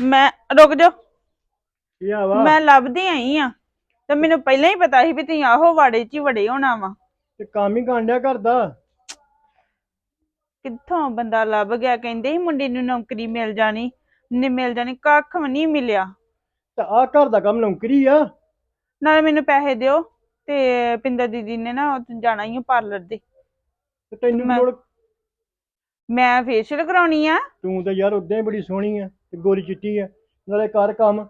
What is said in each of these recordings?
ਮੈਂ ਰੁਕ ਜਾ ਕੀ ਆ? ਵਾ ਮੈਂ ਲੱਭਦੀ ਆਈ ਆ। ਤੇ ਮੈਨੂੰ ਪਹਿਲਾਂ ਹੀ ਪਤਾ ਸੀ ਵੀ ਤੁਸੀਂ ਆਹੋ ਵਾੜੇ 'ਚ ਹੀ ਵੜੇ ਹੋਣਾ ਵਾ। ਤੇ ਕੰਮ ਹੀ ਕਾਂਡਿਆ ਕਰਦਾ? ਕਿੱਥੋਂ ਬੰਦਾ ਲੱਭ ਗਿਆ? ਕਹਿੰਦੇ ਸੀ ਮੁੰਡੇ ਨੂੰ ਨੌਕਰੀ ਮਿਲ ਜਾਣੀ। ਨਹੀਂ ਮਿਲ ਜਾਣੀ ਕੱਖ ਵੀ ਨਹੀਂ ਮਿਲਿਆ। ਤੇ ਆ ਘਰ ਦਾ ਕੰਮ ਨੌਕਰੀ ਆ? ਨਾਲੇ ਮੈਨੂੰ ਪੈਸੇ ਦਿਓ ਤੇ ਪਿੰਦਰ ਦੀਦੀ ਨੇ ਨਾ ਉੱਥੇ ਜਾਣਾ ਹੀ ਪਾਰਲਰ ਦੇ। ਤੇ ਤੈਨੂੰ ਮੈਂ- ਲੋੜ ਮੈਂ ਫੇਸ਼ੀਅਲ ਕਰਾਉਣੀ ਆ। ਤੂੰ ਤਾਂ ਯਾਰ ਉਦਾਂ ਹੀ ਬੜੀ ਸੋਹਣੀ ਆ। ਤੇ ਗੋਰੀ ਚਿੱਟੀ ਆ। ਨਾਲੇ ਕਰ ਕੰਮ।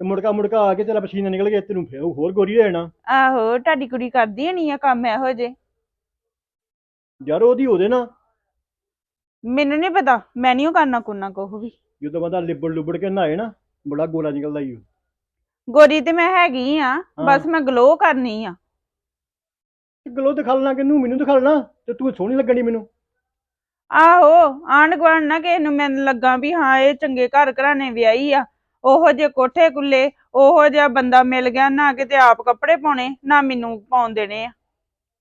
ਤੇ ਮੁੜਕਾ ਮੁੜਕਾ ਆ ਕੇ ਤੇਰਾ ਪਸੀਨਾ ਨਿਕਲ ਗਿਆ ਤੈਨੂੰ ਫੇਰ ਹੋਰ ਗੋਰੀ ਹੋ ਜਾਣਾ ਆਹੋ ਤੁਹਾਡੀ ਕੁੜੀ ਕਰਦੀ ਨਹੀਂ ਆ ਕੰਮ ਇਹੋ ਜੇ ਯਾਰ ਉਹਦੀ ਉਹਦੇ ਨਾ ਮੈਨੂੰ ਨਹੀਂ ਪਤਾ ਮੈਂ ਨਹੀਂ ਕਰਨਾ ਕੁੰਨਾ ਕੋਹ ਵੀ। ਜਦੋਂ ਬੰਦਾ ਲਿਬੜ ਲੁਬੜ ਕੇ ਨਹਾਏ ਨਾ ਬੜਾ ਗੋਰਾ ਨਿਕਲਦਾ ਈ ਓ। ਗੋਰੀ ਤੇ ਮੈਂ ਹੈਗੀ ਆ ਬਸ ਮੈਂ ਗਲੋ ਕਰਨੀ ਆ। ਤੇ ਗਲੋ ਦਿਖਾਲਣਾ ਕਿਨੂੰ ਮੈਨੂੰ ਦਿਖਾਲਣਾ ਤੇ ਤੂੰ ਸੋਹਣੀ ਲੱਗਣੀ ਮੈਨੂੰ। ਆਹੋ ਆਂਢ ਗੁਆਂਢ ਨਾ ਕਿਸੇ ਨੂੰ ਮੈਨੂੰ ਲੱਗਾ ਵੀ ਹਾਂ ਇਹ ਚੰਗੇ ਘਰ ਘਰਾਣੇ ਵਿਆਹੀ ਆ। ਉਹੋ ਜੇ ਕੋਠੇ ਕੁੱਲੇ ਉਹੋ ਜਿਹਾ ਬੰਦਾ ਮਿਲ ਗਿਆ ਨਾ ਕਿਤੇ ਆਪ ਕੱਪੜੇ ਪਾਉਣੇ ਨਾ ਮੈਨੂੰ ਪਾਉਣ ਦੇਣੇ ਆ।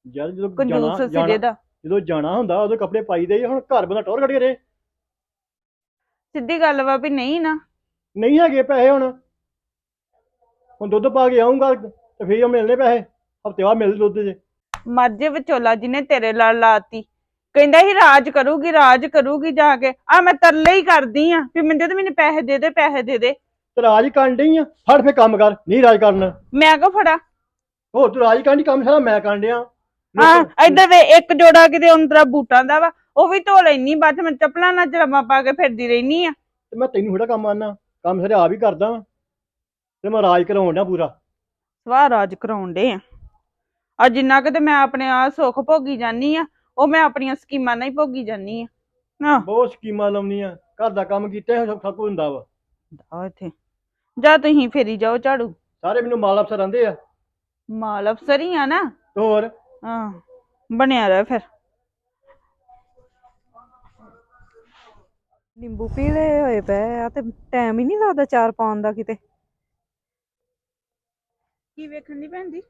ਯਾਰ ਜਦੋਂ ਕੰਜੂਸ ਜਾਣਾ ਸਿਰੇ ਜਾਣਾ ਦਾ। ਜਦੋਂ ਜਾਣਾ ਹੁੰਦਾ ਉਦੋਂ ਕੱਪੜੇ ਪਾਈਦੇ ਆ ਹੁਣ ਘਰ ਬੰਦਾ ਟੌਰ ਕੱਢ ਕੇ ਰੇ ਸਿੱਧੀ ਗੱਲ ਵਾ ਵੀ ਨਹੀਂ ਨਾ। ਨਹੀਂ ਹੈਗੇ ਪੈਸੇ ਹੁਣ। ਹੁਣ ਦੁੱਧ ਪਾ ਕੇ ਆਉਂਗਾ ਤੇ ਫੇਰ ਮਿਲਨੇ ਪੈਸੇ ਹਫ਼ਤੇ ਬਾਅਦ ਮਿਲਦੇ ਦੁੱਧ ਦੇ। ਮਰਜੇ ਵਿਚੋਲਾ ਜਿਹਨੇ ਤੇਰੇ ਲੜ ਲਾਤੀ। ਕਹਿੰਦਾ ਸੀ ਰਾਜ ਕਰੂਗੀ ਰਾਜ ਕਰੂਗੀ ਜਾ ਕੇ। ਆ ਮੈਂ ਤਰਲੇ ਹੀ ਕਰਦੀ ਆ ਵੀ ਮੈਨੂੰ ਤੇ ਮੈਨੂੰ ਪੈਸੇ ਦੇ ਦੇ ਪੈਸੇ ਦੇ ਦੇ। ਤੇ ਰਾਜ ਕਰਨ ਡਈ ਆ? ਫੜ ਫੇ ਕੰਮ ਕਰ ਨਹੀਂ ਰਾਜ ਕਰਨ। ਮੈਂ ਕੋ ਫੜਾ? ਹੋਰ ਤੂੰ ਰਾਜ ਕਰਨ ਦੀ ਕੰਮ ਸਾਰਾ ਮੈਂ ਕਰਨ ਡਿਆ। ਆ ਇੱਧਰ ਵੇ ਇੱਕ ਜੋੜਾ ਕਿਤੇ ਉਂਤਰਾ ਬੂਟਾਂ ਦਾ ਵਾ ਉਹ ਵੀ ਧੋ ਲੈਣੀ ਬਾਅਦ ਚ ਮੈਂ ਚੱਪਲਾਂ ਨਾਲ ਜਰਾਬਾਂ ਪਾ ਕੇ ਫਿਰਦੀ ਰਹਿਨੀ ਆ। ਤੇ ਮੈਂ ਤੈਨੂੰ ਥੋੜਾ ਕੰਮ ਆਨਾ ਕੰਮ ਸਾਰੇ ਆਪ ਹੀ ਕਰਦਾ ਵਾਂ। ਤੇ ਮੈਂ ਰਾਜ ਕਰਾਉਣ ਡਿਆ ਪੂਰਾ। ਸਵਾਹ ਰਾਜ ਕਰਾਉਣ ਦੇ ਆ। ਆ ਜਿੰਨਾ ਕਿ ਤੇ ਮੈਂ ਆਪਣੇ ਆ ਸੁੱਖ ਭੋਗੀ ਜਾਨੀ ਆ ਉਹ ਮੈਂ ਆਪਣੀਆਂ ਸਕੀਮਾਂ ਨਾਲ ਹੀ ਭੋਗੀ ਜਾਨੀ ਆ। ਨਾ ਬਹੁਤ ਸਕੀਮਾਂ ਲਾਉਣੀਆਂ ਘਰ ਦਾ ਕੰਮ ਕੀਤਾ ਸਭ ਸਭ ਕੁਝ ਹੁੰਦਾ ਵਾ। ਆ ਇੱਥੇ। ਜਾ ਤੁਸੀਂ ਫੇਰੀ ਜਾਓ ਝਾੜੂ। ਸਾਰੇ ਮੈਨੂੰ ਮਾਲ ਅਫਸਰ ਆਂਦੇ ਆ। ਮਾਲ ਅਫਸਰ ਹੀ ਆ ਨਾ। ਤੇ ਹੋਰ? ਹਾਂ ਬਣਿਆ ਰਹਿ ਫਿਰ। ਨਿੰਬੂ ਪੀਲੇ ਹੋਏ ਪਏ ਆ ਤੇ ਟਾਈਮ ਹੀ ਨਹੀਂ ਲੱਗਦਾ ਚਾਰ ਪਾਉਣ ਦਾ ਕਿਤੇ। ਕੀ ਵੇਖਣ ਦੀ ਭੈਣ ਜੀ?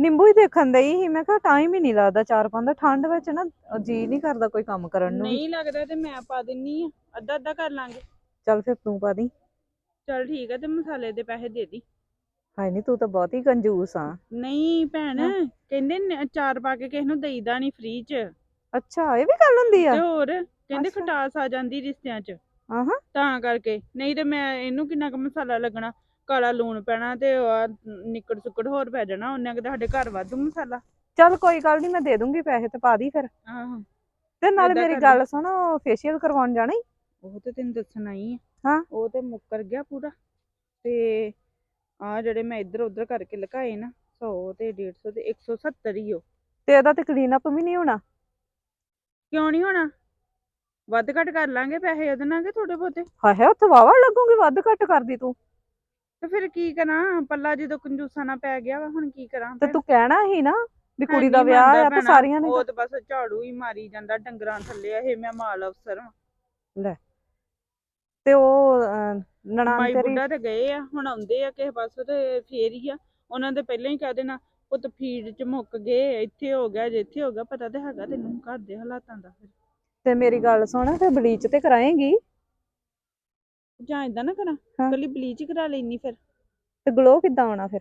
ਨਿੰਬੂ ਹੀ ਦੇਖਣ ਦਈ ਸੀ। ਮੈਂ ਕਿਹਾ ਟਾਈਮ ਹੀ ਨਹੀਂ ਲੱਗਦਾ ਚਾਰ ਪਾਉਣ ਦਾ। ਠੰਡ ਵਿੱਚ ਨਾ ਜੀ ਨਹੀਂ ਕਰਦਾ ਕੋਈ ਕੰਮ ਕਰਨ ਨੂੰ। ਨਹੀਂ ਲੱਗਦਾ ਤੇ ਮੈਂ ਪਾ ਦਿੰਨੀ ਆ। ਅੱਧਾ ਅੱਧਾ ਕਰ ਲਾਂਗੇ। ਚੱਲ ਫਿਰ ਤੂੰ ਪਾ ਦੀ। ਚਲ ਠੀਕ ਆ ਤੇ ਮਸਾਲੇ ਦੇ ਪੈਸੇ ਦੇ ਦੀ। ਹਾਏ ਨਹੀਂ ਤੂੰ ਤਾਂ ਬਹੁਤ ਹੀ ਕੰਜੂਸ ਆ। ਨਹੀਂ ਭੈਣ ਕਹਿੰਦੇ ਨ- ਅਚਾਰ ਪਾ ਕੇ ਕਿਸੇ ਨੂੰ ਦੇਈਦਾ ਨਹੀਂ ਫ੍ਰੀ ਚ। ਅੱਛਾ ਇਹ ਵੀ ਗੱਲ ਹੁੰਦੀ ਆ। ਤੇ ਹੋਰ ਕਹਿੰਦੇ ਅੱਛਾ। ਖਟਾਸ ਆ ਜਾਂਦੀ ਰਿਸ਼ਤਿਆਂ ਚ। ਆਹਾਂ। ਤਾਂ ਕਰਕੇ। ਨਹੀਂ ਤੇ ਮੈਂ ਇਹਨੂੰ ਕਿੰਨਾ ਕੁ ਮਸਾਲਾ ਲੱਗਣਾ। ਕਾਲਾ ਲੂਣ ਪੈਣਾ ਤੇ ਨਿੱਕੜ ਸੁੱਕੜ ਹੋਰ ਪੈ ਜਾਣਾ ਉਹਨਾਂ ਕਿ ਸਾਡੇ ਘਰ ਵਾਧੂ ਮਸਾਲਾ। ਚੱਲ ਕੋਈ ਗੱਲ ਨਹੀਂ ਮੈਂ ਦੇ ਦੂੰਗੀ ਪੈਸੇ ਤੇ ਪਾ ਦੀ ਫਿਰ। ਆਹੋ। ਤੇ ਨਾਲੇ ਮੇਰੀ ਗੱਲ ਸੁਣ ਫੇਸ਼ੀਅਲ ਕਰਵਾਉਣ ਜਾਣਾ ਈ? ਉਹ ਤੇ ਤੈਨੂੰ ਦੱਸਣਾ ਹੀ ਹਾਂ। ਉਹ ਤੇ ਮੁੱਕਰ ਗਿਆ ਪੂਰਾ। ਤੇ ਆ ਜਿਹੜੇ ਮੈਂ ਇੱਧਰ ਉੱਧਰ ਕਰਕੇ ਲਗਾਏ ਨਾ 100 ਤੇ 150 ਤੇ 170 ਹੀ ਉਹ। ਤੇ ਇਹਦਾ ਤੇ ਕਲੀਨ ਅਪ ਵੀ ਨਹੀਂ ਹੋਣਾ? ਕਿਉਂ ਨਹੀਂ ਹੋਣਾ? ਵੱਧ ਘੱਟ ਕਰ ਲਾਂਗੇ ਪੈਸੇ ਉਹਦੇ ਨਾਲ ਕਿ ਥੋੜੇ ਬਹੁਤੇ? ਹਾਏ ਉੱਥੇ ਵਾਵਾ ਲੱਗੂਗੀ ਵੱਧ ਘੱਟ ਕਰਦੀ ਤੂੰ। ਤੇ ਫਿਰ ਕੀ ਕਰਾਂ? ਪੱਲਾ ਜਦੋਂ ਕੰਜੂਸਾਂ ਨਾਲ ਪੈ ਗਿਆ ਵਾ ਹੁਣ ਕੀ ਕਰਾਂ ਤੇ ਫਿਰ? ਤੂੰ ਕਹਿਣਾ ਹੀ ਨਾ ਵੀ ਕੁੜੀ ਦਾ ਨੀ ਵਿਆਹ ਮੰਨਦਾ ਆ ਤੇ ਭੈਣਾ, ਸਾਰੀਆਂ ਨੇ ਉਹ ਤੇ ਬਸ ਝਾੜੂ ਹੀ ਮਾਰੀ ਜਾਂਦਾ ਡੰਗਰਾਂ ਥੱਲੇ ਇਹ ਮੈਂ ਮਾਲ ਅਫਸਰ ਵਾਂ। ਤੇ ਉਹ ਅਹ, ਨਨਾਣ ਮਾਈ ਤੇਰੀ ਬੁੱਢਾ ਤੇ ਗਏ ਆ ਹੁਣ ਆਉਂਦੇ ਆ ਕਿਸੇ ਪਾਸੋਂ ਤੇ ਫੇਰ ਹੀ ਆ। ਉਹਨਾਂ ਦੇ ਪਹਿਲਾਂ ਹੀ ਕਹਿ ਦੇਣਾ ਪੁੱਤ ਫੀਡ ਚ ਮੁੱਕ ਗਏ ਇੱਥੇ ਹੋ ਗਿਆ ਜੇ ਇੱਥੇ ਹੋ ਗਿਆ ਪਤਾ ਤੇ ਹੈਗਾ ਤੈਨੂੰ ਘਰ ਦੇ ਹਾਲਾਤਾਂ ਦਾ ਫਿਰ। ਤੇ ਮੇਰੀ ਗੱਲ ਸੁਣ ਤੇ ਬਲੀਚ ਤੇ ਕਰਾਏਂਗੀ? ਜਾਂ ਇਦਾਂ ਨਾ ਕਰਾਂ ਹਾਂ। ਕੱਲੀ ਬਲੀਚ ਕਰਾ ਲੈਣੀ ਫਿਰ ਤੇ ਗਲੋ ਕਿੱਦਾਂ ਆਉਣਾ ਫਿਰ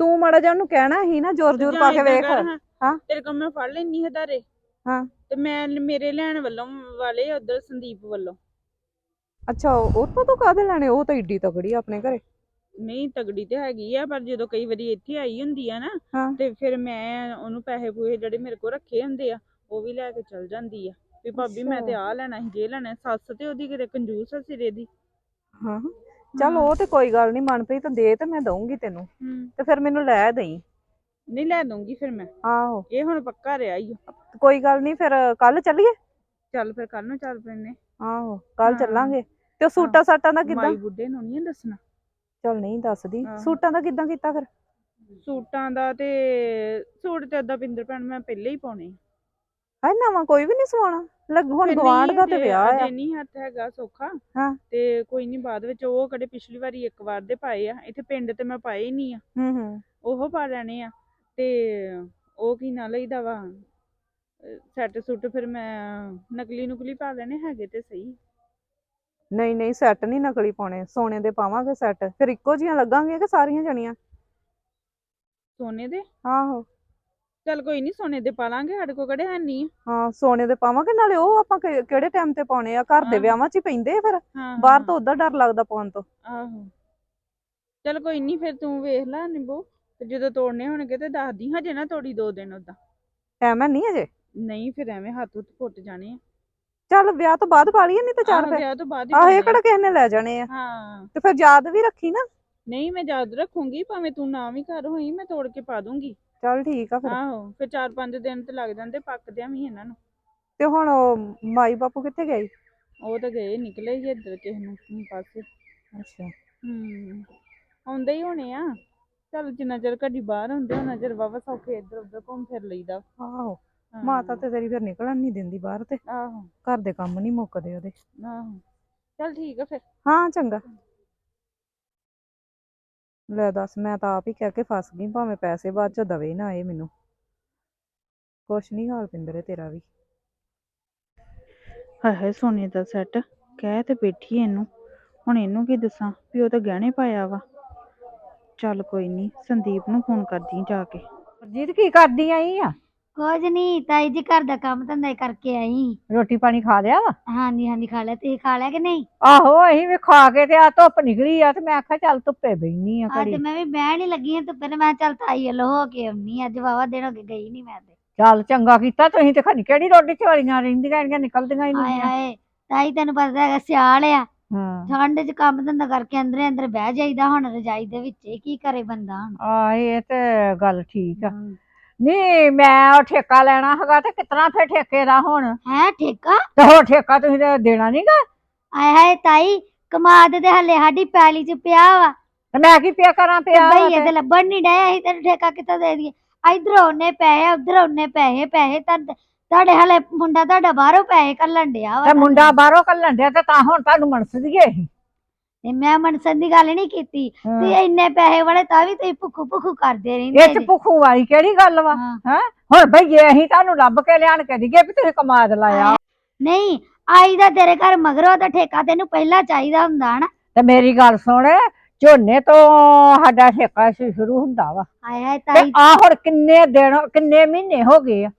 ਤੂੰ ਮਾੜਾ ਜਿਹਾ ਉਹਨੂੰ ਕਹਿਣਾ ਹੀ ਨਾ ਜ਼ੋਰ ਜ਼ੋਰ ਜਾਂ ਪਾ ਕੇ ਏਦਾਂ ਵੇਖ ਕਰ ਹਾਂ। ਤੇਰੇ ਕੋਲ ਮੈਂ ਫੜ ਲੈਣੀ ਹਦਾਰੇ ਹਾਂ। ਤੇ ਮੈਂ ਮੇਰੇ ਲੈਣ ਵੱਲੋਂ ਵਾਲੇ ਉਧਰ ਸੰਦੀਪ ਵੱਲੋਂ ਅੱਛਾ ਉਹ ਤੋਂ ਤੂੰ ਕਾਹਦੇ ਲੈਣੇ ਉਹ ਤਾਂ ਏਡੀ ਤਗੜੀ ਆ ਆਪਣੇ ਘਰੇ ਨਹੀਂ ਤਗੜੀ ਤੇ ਹੈਗੀ ਆ ਪਰ ਜਦੋਂ ਕਈ ਵਾਰੀ ਇੱਥੇ ਆਈ ਹੁੰਦੀ ਆ ਨਾ ਹਾਂ। ਤੇ ਫਿਰ ਮੈਂ ਉਹਨੂੰ ਪੈਸੇ ਪੂਏ ਜਿਹੜੇ ਮੇਰੇ ਕੋਲ ਰੱਖੇ ਹੁੰਦੇ ਆ ਉਹ ਵੀ ਲੈ ਕੇ ਚਲ ਜਾਂਦੀ ਆ ਵੀ ਭਾਬੀ ਮੈਂ ਤੇ। ਆਹ ਲੈਣਾ ਸੀ ਜੇ ਲੈਣਾ ਸੀ। ਸੱਸ ਤੇ ਉਹਦੀ ਕਿਤੇ ਕੰਜੂਸ ਆ ਸਿਰੇ ਦੀ। ਹਾਂ ਚੱਲ ਉਹ ਤੇ ਕੋਈ ਗੱਲ ਨਹੀਂ ਮਨਪ੍ਰੀਤ ਦੇ ਤੇ ਮੈਂ ਦਊਂਗੀ ਤੈਨੂੰ। ਹੂੰ। ਤੇ ਫਿਰ ਮੈਨੂੰ ਲੈ ਦੇਈ। ਨਹੀਂ ਲੈ ਦੂੰਗੀ ਫਿਰ ਮੈਂ। ਆਹੋ। ਇਹ ਹੁਣ ਪੱਕਾ ਰਿਹਾ ਓ। ਕੋਈ ਗੱਲ ਨਹੀਂ ਫਿਰ ਕੱਲ ਚੱਲੀਏ? ਚੱਲ ਫਿਰ ਕੱਲ ਨੂੰ ਚੱਲ ਪੈਨੇ ਆਹੋ ਕੱਲ ਹਾਂ। ਚੱਲਾਂਗੇ। ਤੇ ਉਹ ਸੂਟਾਂ ਸਾਟਾਂ ਦਾ ਕਿੱਦਾਂ? ਮਾਈ ਬੁੱਢੇ ਨੂੰ ਨਹੀਂ ਦੱਸਣਾ। ਚੱਲ ਨਹੀਂ ਦੱਸਦੀ। ਹਾਂ। ਸੂਟਾਂ ਦਾ ਕਿੱਦਾਂ ਕੀਤਾ ਫਿਰ? ਸੂਟਾਂ ਦਾ ਤੇ ਸੂਟ ਤੇ ਅੱਧਾ ਪਿੰਦਰ ਭੈਣ ਮੈਂ ਪਹਿਲੇ ਹੀ ਪਾਉਣੇ ਹਾਏ ਨਵਾਂ ਕੋਈ ਵੀ ਨਹੀਂ ਸਵਾਉਣਾ। ਲੱਗ ਹੁਣ ਗਵਾਂਢ ਦਾ ਤੇ ਵਿਆਹ ਆ। ਨਹੀਂ ਹੱਥ ਹੈਗਾ ਸੌਖਾ। ਹਾਂ। ਤੇ ਕੋਈ ਨਹੀਂ ਬਾਅਦ ਵਿੱਚ ਉਹ ਕਦੇ ਪਿਛਲੀ ਵਾਰੀ ਇੱਕ ਵਾਰ ਦੇ ਪਾਏ ਆ। ਇੱਥੇ ਪਿੰਡ ਤੇ ਮੈਂ ਪਾਏ ਹੀ ਨਹੀਂ ਆ। ਹੂੰ ਹੂੰ। ਉਹ ਪਾ ਲੈਣੇ ਆ। ਤੇ ਉਹ ਕੀ ਨਾ ਲਈਦਾ ਵਾ? ਸੈੱਟ ਸੁੱਟ ਫਿਰ ਮੈਂ ਨਕਲੀ ਨੁਕਲੀ ਪਾ ਲੈਣੇ ਹੈਗੇ ਤੇ ਸਹੀ। ਨਹੀਂ ਨਹੀਂ ਸੈੱਟ ਨਹੀਂ ਨਕਲੀ ਪਾਉਣੇ। ਸੋਨੇ ਦੇ ਪਾਵਾਂਗੇ ਸੈੱਟ। ਫਿਰ ਇੱਕੋ ਜੀਆਂ ਲੱਗਾਂਗੇ ਕਿ ਸਾਰੀਆਂ ਜਣੀਆਂ? ਸੋਨੇ ਦੇ? ਆਹੋ। ਚੱਲ ਕੋਈ ਨਹੀਂ ਸੋਨੇ ਦੇ ਪਾ ਲਾਂਗੇ ਸਾਡੇ ਕੋਲ ਕਿਹੜੇ ਹੈ ਨਹੀਂ ਹਾਂ ਸੋਨੇ ਦੇ ਪਾਵਾਂਗੇ ਨਾਲੇ ਉਹ ਆਪਾਂ ਕਿ- ਕਿਹੜੇ ਟਾਈਮ ਤੇ ਪਾਉਣੇ ਆ? ਘਰ ਦੇ ਹਾਂ। ਵਿਆਹਾਂ 'ਚ ਹੀ ਪੈਂਦੇ ਆ ਫਿਰ? ਹਾਂ ਬਾਹਰ ਤਾਂ ਉਦਾਂ ਡਰ ਲੱਗਦਾ ਪਾਉਣ ਤੋਂ। ਆਹੋ। ਚੱਲ ਕੋਈ ਨਹੀਂ ਫਿਰ ਤੂੰ ਵੇਖ ਲੈ ਨਿੰਬੂ। ਤੇ ਜਦੋਂ ਤੋੜਨੇ ਹੋਣਗੇ ਤੇ ਦੱਸ ਦੀ ਹਜੇ ਨਾ ਤੋੜੀ ਦੋ ਦਿਨ ਉਦਾਂ ਟਾਈਮ ਹੈ ਨਹੀਂ ਅਜੇ ਨਹੀਂ ਫਿਰ ਐਵੇਂ ਹੱਥ ਹੁੱਥ ਫੁੱਟ ਜਾਣੇ ਆ। ਚੱਲ ਵਿਆਹ ਤੋਂ ਬਾਅਦ ਪਾ ਲਈਏ ਨਹੀਂ ਤੇ ਚਾਰ ਆਹੋ, ਪੈ ਵਿਆਹ ਤੋਂ ਬਾਅਦ ਹੀ ਆਹ ਇਹ ਪਾਉਣੇ। ਕਿਹੜਾ ਕਿਸੇ ਨੇ ਲੈ ਜਾਣੇ ਆ। ਹਾਂ। ਤੇ ਫਿਰ ਯਾਦ ਵੀ ਰੱਖੀ ਨਾ। ਨਹੀਂ ਮੈਂ ਯਾਦ ਰੱਖੂੰਗੀ ਭਾਵੇਂ ਤੂੰ ਨਾ ਵੀ ਘਰ ਹੋਈ ਮੈਂ ਤੋੜ ਕੇ ਪਾ ਦੂੰਗੀ। ਚੱਲ ਠੀਕ ਆ ਫਿਰ। ਆਹੋ ਫਿਰ 4-5 ਦਿਨ ਤੇ ਲੱਗ ਜਾਂਦੇ ਪੱਕਦਿਆਂ ਵੀ ਇਹਨਾਂ ਨੂੰ। ਤੇ ਹੁਣ ਉਹ ਮਾਈ ਬਾਪੂ ਕਿੱਥੇ ਗਏ? ਉਹ ਤਾਂ ਗਏ ਨਿਕਲੇ ਹੀ ਇੱਧਰ ਕਿਸੇ ਨੂੰ ਪਾਸੇ। ਅੱਛਾ। ਹੂੰ ਆਉਂਦੇ ਹੀ ਹੋਣੇ ਆ। ਚੱਲ ਜਿੰਨਾ ਚਿਰ ਘੜੀ ਬਾਹਰ ਹੁੰਦੇ ਉਹਨਾਂ ਚਿਰ ਵਾਵਾ ਸੌਖੇ ਇੱਧਰ ਉੱਧਰ ਘੁੰਮ ਫਿਰ ਲਈਦਾ। ਆਹੋ। ਮਾਤਾ ਤੇ ਤੇਰੀ ਫਿਰ ਨਿਕਲਣ ਨਹੀਂ ਦਿੰਦੀ ਬਾਹਰ ਤੇ। ਆਹੋ। ਘਰ ਦੇ ਕੰਮ ਨਹੀਂ ਮੁੱਕਦੇ ਉਹਦੇ। ਆਹੋ ਚੱਲ ਠੀਕ ਆ ਫਿਰ। ਹਾਂ ਚੰਗਾ। ਲੈ ਦੱਸ ਮੈਂ ਤਾਂ ਆਪ ਹੀ ਕਹਿ ਕੇ ਫਸ ਗਈ ਭਾਵੇਂ ਪੈਸੇ ਬਾਅਦ ਚ ਦਵੇ ਨਾ ਇਹ ਮੈਨੂੰ। ਕੁਛ ਨਹੀਂ ਹਾਲ ਪਿੰਦਰੇ ਤੇਰਾ ਵੀ। ਹਾਏ ਹਾਏ ਸੋਨੇ ਦਾ ਸੈੱਟ ਕਹਿ ਤੇ ਬੈਠੀ ਇਹਨੂੰ। ਹੁਣ ਇਹਨੂੰ ਕੀ ਦੱਸਾਂ ਵੀ ਉਹ ਤਾਂ ਗਹਿਣੇ ਪਾਇਆ ਵਾ। ਚੱਲ ਕੋਈ ਨਹੀਂ ਸੰਦੀਪ ਨੂੰ ਫੋਨ ਕਰਦੀ ਜਾ ਕੇ। ਜੀਤ ਕੀ ਕਰਦੀ ਆਈ ਆ? ਕੁਝ ਨਹੀਂ ਤਾਈ ਜੀ ਘਰ ਦਾ ਕੰਮ ਧੰਦਾ ਹੀ ਕਰਕੇ ਆਈ। ਰੋਟੀ ਪਾਣੀ ਖਾ ਲਿਆ ਵਾ? ਹਾਂਜੀ ਹਾਂਜੀ ਖਾ ਲਿਆ। ਤੁਸੀਂ ਖਾ ਲਿਆ ਕਿ ਨਹੀਂ? ਆਹੋ ਅਸੀਂ ਵੀ ਖਾ ਕੇ ਤੇ ਆ ਧੁੱਪ ਨਿਕਲੀ ਆ ਤੇ ਮੈਂ ਆਖਿਆ ਚੱਲ ਧੁੱਪੇ ਬੈਣੀ ਆ ਅੱਜ ਘੜੀ। ਮੈਂ ਵੀ ਬਹਿਣ ਹੀ ਲੱਗੀ ਆ ਧੁੱਪੇ ਤੇ ਮੈਂ ਕਿਹਾ ਚੱਲ ਤਾਈ ਵੱਲ ਹੋ ਕੇ ਆਉਣੀ ਅੱਜ ਵਾਵਾ ਦਿਨ ਹੋ ਗਏ ਗਈ ਨਹੀਂ ਮੈਂ ਤੇ। ਚੱਲ ਚੰਗਾ ਕੀਤਾ ਤੁਸੀਂ ਤੇ ਖਨੀ ਕਿਹੜੀ ਰੋਟੀ ਚੋਰੀਆਂ ਰਹਿੰਦੀਆਂ ਇਹਨੀਆਂ ਨਿਕਲਦੀਆਂ ਹੀ ਹਾਏ ਨਹੀਂ ਹਾਏ ਤਾਈ ਤੈਨੂੰ ਪਤਾ ਹੈਗਾ ਸਿਆਲ ਆ। ਹਾਂ। ਠੰਡ 'ਚ ਕੰਮ ਧੰਦਾ ਕਰਕੇ ਅੰਦਰੇ ਅੰਦਰ ਬਹਿ ਜਾਈਦਾ ਹੁਣ ਰਜਾਈ ਦੇ ਵਿੱਚ ਹੀ ਕੀ ਕਰੇ ਬੰਦਾ ਹੁਣ? ਆ ਇਹ ਤੇ ਗੱਲ ਠੀਕ ਆ। ਨਹੀਂ ਮੈਂ ਉਹ ਠੇਕਾ ਲੈਣਾ ਹੈਗਾ ਤੇ ਕਿਤਨਾ ਫੇਰ ਠੇਕੇ ਦਾ ਹੁਣ? ਹੈ ਠੇਕਾ? ਤੇ ਹੋਰ ਠੇਕਾ ਤੁਸੀਂ ਤੇ ਦੇਣਾ ਨਹੀਂਗਾ ਆਏ ਹਾਏ ਤਾਈ ਕਮਾਦ ਤੇ ਹੱਲੇ ਸਾਡੀ ਪੈਲੀ 'ਚ ਪਿਆ ਵਾ। ਤੇ ਮੈਂ ਕੀ ਪਿਆ ਕਰਾਂ ਪਿਆ ਵਾ ਭਈਏ ਤੇ। ਤੇ ਲੱਭਣ ਨਹੀਂ ਡਏ ਅਸੀਂ ਤੈਨੂੰ ਠੇਕਾ ਕਿੱਥੋਂ ਦੇ ਦਈਏ? ਇਧਰ ਉਹਨੇ ਪੈਸੇ ਉਧਰ ਉਹਨੇ ਪੈਸੇ ਪੈਸੇ ਤਾਂ ਤੁਹਾਡੇ ਹਲੇ ਮੁੰਡਾ ਤੁਹਾਡਾ ਬਾਹਰੋਂ ਪੈਸੇ ਕੱਲਣ ਡਿਆ ਵਾ। ਤੇ ਮੁੰਡਾ ਬਾਹਰੋਂ ਕੱਲਣ ਡਿਆ ਤੇ ਤਾਂ ਹੁਣ ਤੁਹਾਨੂੰ ਮਨਸ ਦੀਏ ਤੇ ਮੈਂ ਮਨਸਨ ਦੀ ਗੱਲ ਨਹੀਂ ਕੀਤੀ। ਹਾਂ। ਤੇ ਇੰਨੇ ਪੈਸੇ ਵਾਲੇ ਤਾਂ ਵੀ ਤੁਸੀਂ ਭੁੱਖੂ ਭੁੱਖੂ ਕਰਦੇ ਰਹਿੰਦੇ ਇਹ ਜੇ। ਭੁੱਖੂ ਵਾਲੀ ਕਿਹੜੀ ਗੱਲ ਵਾ? ਹਾਂ। ਹੁਣ ਭਈਏ ਅਸੀਂ ਤੁਹਾਨੂੰ ਲੱਭ ਕੇ ਲਿਆਣ ਕੇ ਦੀਏ ਵੀ ਤੁਸੀਂ ਕਮਾਦ ਲਾਇਆ। ਨਹੀਂ ਆਈ ਦਾ ਤੇਰੇ ਘਰ ਮਗਰੋਂ ਤਾਂ ਠੇਕਾ ਤੈਨੂੰ ਪਹਿਲਾਂ ਚਾਹੀਦਾ ਹੁੰਦਾ ਨਾ। ਤੇ ਮੇਰੀ ਗੱਲ ਸੁਣ ਝੋਨੇ ਤੋਂ ਸਾਡਾ ਠੇਕਾ ਸ਼ੁ- ਸ਼ੁਰੂ ਹੁੰਦਾ ਵਾ। ਆਏ ਹਾਏ ਤੇ ਤਾਈ। ਆ ਹੁਣ ਕਿੰਨੇ ਦਿਨ ਕਿੰਨੇ ਮਹੀਨੇ ਹੋ ਗਏ ਆ?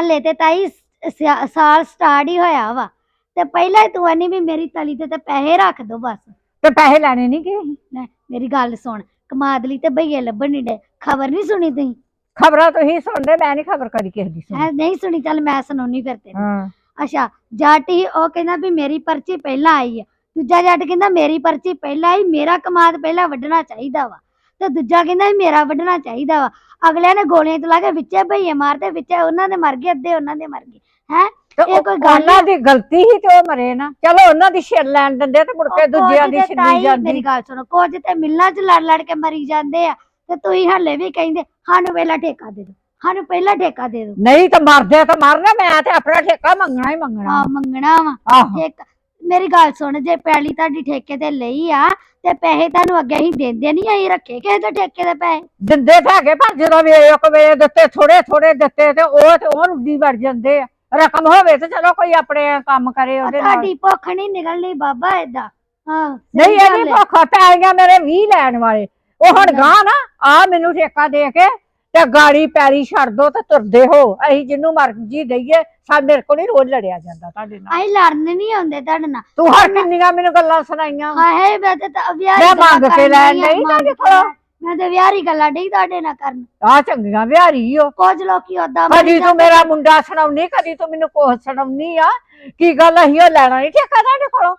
ਹਲੇ ਤੇ ਤਾਈ ਸ- ਸਿਆ- ਸਾਲ ਸਟਾਰਟ ਹੀ ਹੋਇਆ ਵਾ। ਤੇ ਪਹਿਲਾਂ ਹੀ ਤੂੰ ਆਨੀ ਵੀ ਮੇਰੀ ਤਲੀ ਤੇ ਤੇ ਪੈਸੇ ਰੱਖ ਦੋ ਬਸ। ਤੇ ਪੈਸੇ ਲੈਣੇ ਨਹੀਂ ਗਏ ਲੈ, ਮੇਰੀ ਗੱਲ ਸੁਣ ਕਮਾਦਲੀ ਤੇ ਭਈਏ ਲੱਭਣ ਨਹੀਂ ਡੇ ਖਬਰ ਨਹੀਂ ਸੁਣੀ ਤੁਸੀਂ? ਖਬਰਾਂ ਤੁਸੀਂ ਸੁਣਦੇ ਮੈਂ ਨਹੀਂ ਖਬਰ ਕਰੀ ਕਿਸੇ ਦੀ ਸੁਣੀ। ਨਹੀਂ ਸੁਣੀ ਚੱਲ ਮੈਂ ਸੁਣਾਉਣੀ ਫਿਰ ਤੈਨੂੰ ਹਾਂ। ਅੱਛਾ ਜੱਟ ਹੀ ਉਹ ਕਹਿੰਦਾ ਵੀ ਮੇਰੀ ਪਰਚੀ ਪਹਿਲਾਂ ਆਈ ਆ। ਦੂਜਾ ਜੱਟ ਕਹਿੰਦਾ ਮੇਰੀ ਪਰਚੀ ਪਹਿਲਾਂ ਆਈ ਮੇਰਾ ਕਮਾਦ ਪਹਿਲਾਂ ਵੱਢਣਾ ਚਾਹੀਦਾ ਵਾ। ਤੇ ਦੂਜਾ ਕਹਿੰਦਾ ਵੀ ਮੇਰਾ ਵੱਢਣਾ ਚਾਹੀਦਾ ਵਾ। ਅਗਲਿਆਂ ਨੇ ਗੋਲੀਆਂ ਚਲਾ ਕੇ ਵਿੱਚੇ ਭਈਏ ਮਾਰਦੇ ਵਿੱਚੇ ਉਹਨਾਂ ਦੇ ਮਰ ਗਏ ਅੱਧੇ ਉਹਨਾਂ ਦੇ ਮਰ ਗਏ। ਹੈ? ਤੇ ਇਹ ਕੋਈ ਗੱਲ ਉਹਨਾਂ ਦੀ ਗਲਤੀ ਹੀ ਤੇ ਉਹ ਮਰੇ ਨਾ। ਚਲੋ ਉਹਨਾਂ ਦੀ ਛਿਰ ਲੈਣ ਦਿੰਦੇ ਤੇ ਮੁੜ ਕੇ ਦੂਜਿਆਂ ਦੀ ਛਿੱਲੀ ਜਾਂਦੀ। ਮੇਰੀ ਗੱਲ ਸੁਣੋ ਕੁਝ ਤੇ ਮਿਲਾਂ ਚ ਲੜ ਲੜ ਕੇ ਮਰੀ ਜਾਂਦੇ ਆ ਤੇ ਤੁਸੀਂ ਹੱਲੇ ਵੀ ਕਹਿੰਦੇ ਸਾਨੂੰ ਪਹਿਲਾਂ ਠੇਕਾ ਦੇ ਦਿਓ ਸਾਨੂੰ ਪਹਿਲਾਂ ਠੇਕਾ ਦੇ ਦਿਓ। ਨਹੀਂ ਤਾਂ ਮਰਦੇ ਤਾਂ ਮਰਨਾ ਮੈਂ ਤੇ ਆਪਣਾ ਠੇਕਾ ਮੰਗਣਾ ਹੀ ਮੰਗਣਾ। ਆ ਮੰਗਣਾ ਵਾ। ਠੇਕਾ ਮੇਰੀ ਗੱਲ ਸੁਣ ਜੇ ਪੈਲੀ ਤੁਹਾਡੀ ਠੇਕੇ ਤੇ ਲਈ ਆ ਤੇ ਪੈਸੇ ਤੁਹਾਨੂੰ ਅੱਗੇ ਹੀ ਦਿੰਦੇ ਨਹੀਂ ਅਸੀਂ ਰੱਖੇ ਕਿਸੇ ਦੇ ਠੇਕੇ ਦੇ ਪੈਸੇ। ਦਿੰਦੇ ਤਾਂ ਹੈਗੇ ਪਰ ਜਦੋਂ ਵੀ ਇੱਕ ਵੇਲੇ ਦਿੱਤੇ ਥੋੜੇ ਥੋੜੇ ਦਿੱਤੇ ਤੇ ਉਹ ਤੇ ਉਹ ਰੁੱਡੀ ਵੜ ਜਾਂਦੇ ਆ। ਰਕਮ ਹੋਵੇ ਤੇ ਚਲੋ ਕੋਈ ਆਪਣੇ ਕੰਮ ਕਰੇ ਉਹਦੇ ਨਾਲ। ਤੁਹਾਡੀ ਭੁੱਖ ਨਹੀਂ ਨਿਕਲਣੀ ਬਾਬਾ ਏਦਾਂ। ਹਾਂ ਨਹੀਂ ਸਹੀ ਇਹਦੀ ਗੱਲ ਹੈ। ਭੁੱਖ ਪੈ ਗਈਆਂ ਮੇਰੇ 20 ਲੈਣ ਵਾਲੇ। ਉਹ ਹੁਣ ਗਾਂ ਨਾ ਆ ਮੈਨੂੰ ਠੇਕਾ ਦੇ ਕੇ ਤੇ ਗਾੜੀ ਪੈਰੀ ਛੱਡ ਦੋ ਤੇ ਤੁਰਦੇ ਹੋ। ਅਸੀਂ ਜਿੰਨੂੰ ਮਰਜ਼ੀ ਦਈਏ ਸਾਡੇ ਮੇਰੇ ਕੋਲ ਨਹੀਂ ਰੋਜ਼ ਲੜਿਆ ਜਾਂਦਾ ਤੁਹਾਡੇ ਨਾਲ। ਅਸੀਂ ਲੜਨ ਨਹੀਂ ਆਉਂਦੇ ਤੁਹਾਡੇ ਨਾਲ। ਤੂੰ ਹਰ ਕਿੰਨੀਆਂ ਮੈਨੂੰ ਗੱਲਾਂ ਸੁਣਾਈਆਂ। ਹਾਏ ਮੈਂ ਤੇ ਤਾਂ ਵਿਆਹ ਮੈਂ ਮੰਗ ਕੇ ਲੈਣ ਨਹੀਂ ਤੁਹਾਡੇ ਕੋਲੋਂ? ਮੈਂ ਤੇ ਵਿਆਹਰੀ ਗੱਲਾਂ ਨਹੀਂ ਤੁਹਾਡੇ ਨਾਲ ਕਰਨ। ਆ ਚੰਗੀਆਂ ਵਿਹਾਰੀ ਓ ਕੁਝ ਲੋਕੀ ਓਦਾਂ ਕਦੀ ਤੂੰ ਮੇਰਾ ਮੁੰਡਾ ਸੁਣਾਉਣੀ ਕਦੀ ਤੂੰ ਮੈਨੂੰ ਕੋਹ ਸੁਣਾਉਣੀ ਆ। ਕੀ ਗੱਲ ਅਸੀਂ ਉਹ ਲੈਣਾ ਨਹੀਂ ਠੇਕਾ ਤੁਹਾਡੇ ਕੋਲੋਂ?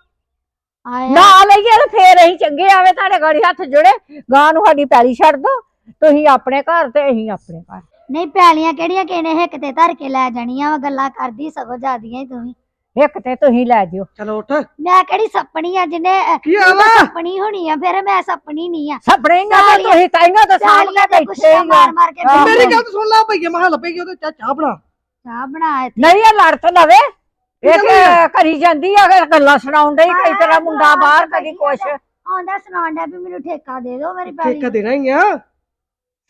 ਨਾ ਲਈਏ ਤੇ ਫੇਰ ਅਸੀਂ ਚੰਗੇ ਆਵੇ ਤੁਹਾਡੇ ਗਾੜੀ ਹੱਥ ਜੁੜੇ। ਗਾਂ ਨੂੰ ਸਾਡੀ ਪੈਲੀ ਛੱਡ ਦੋ। ਤੁਸੀਂ ਆਪਣੇ ਘਰ ਤੇ ਅਸੀਂ ਆਪਣੇ ਘਰ। ਨਹੀਂ ਪੈਲੀਆਂ ਕਿਹੜੀਆਂ ਕਿਨੇ ਹਿੱਕ ਤੇ ਧਰ ਕੇ ਲੈ ਜਾਣੀਆਂ ਵਾ? ਗੱਲਾਂ ਕਰਦੀ ਸਗੋਂ ਜਾਂਦੀਆਂ ਹੀ ਤੁਸੀਂ। ਇੱਕ ਤੇ ਤੁਸੀਂ ਲੈ ਜਿਓ। ਚਲੋ ਉੱਠ। ਮੈਂ ਕਿਹੜੀ ਸੱਪਣੀ ਆ ਜਿਹਨੇ ਕੀ ਤੂੰ ਹਾਲ ਤਾਂ ਆ? ਸੱਪਣੀ ਹੋਣੀ ਆ ਫਿਰ ਮੈਂ ਸੱਪਣੀ ਨਹੀਂ ਆ। ਸਪਣੇ ਨਾ ਸਾਲੀਆਂ- ਤੁਸੀਂ ਤਾਈਆਂ ਤਾਂ ਸਾਹਮਣੇ ਸਾਲੀਆਂ ਤੇ ਬੈਠੇ ਗੁੱਸਾ ਹੀ ਮਾਰ ਮਾਰ ਕੇ ਆਹੋ। ਮੇਰੀ ਗੱਲ ਤਾਂ ਸੁਣ ਲਾ ਭਈਏ ਮਹਾ ਲੱਭੇਗੀ ਉਹਦੇ ਚਾਹ ਚਾਹ ਬਣਾ। ਚਾਹ ਬਣਾ ਇੱਥੇ। ਨਹੀਂ ਇਹ ਲੜ ਤਾਂ ਲਵੇ। ਇਹ ਕੀ ਗੱਲ ਕਿ ਹੋਈ? ਕਰੀ ਜਾਂਦੀ ਆ ਕਿ ਗੱਲਾਂ ਸੁਣਾਉਣ ਡਈ ਕਈ ਹਾਂ, ਤੇਰਾ ਮੁੰਡਾ ਬਾਹਰ ਹਾਂ, ਕਦੀ ਕੁਛ। ਆਉਂਦਾ ਸੁਣਾਉਣ ਡਿਆ ਵੀ ਮੈਨੂੰ ਠੇਕਾ ਦੇ ਦਿਓ ਮੇਰੀ ਪੈਲੀ ਠੇਕਾ ਦੇਣਾ ਹੀ ਆ।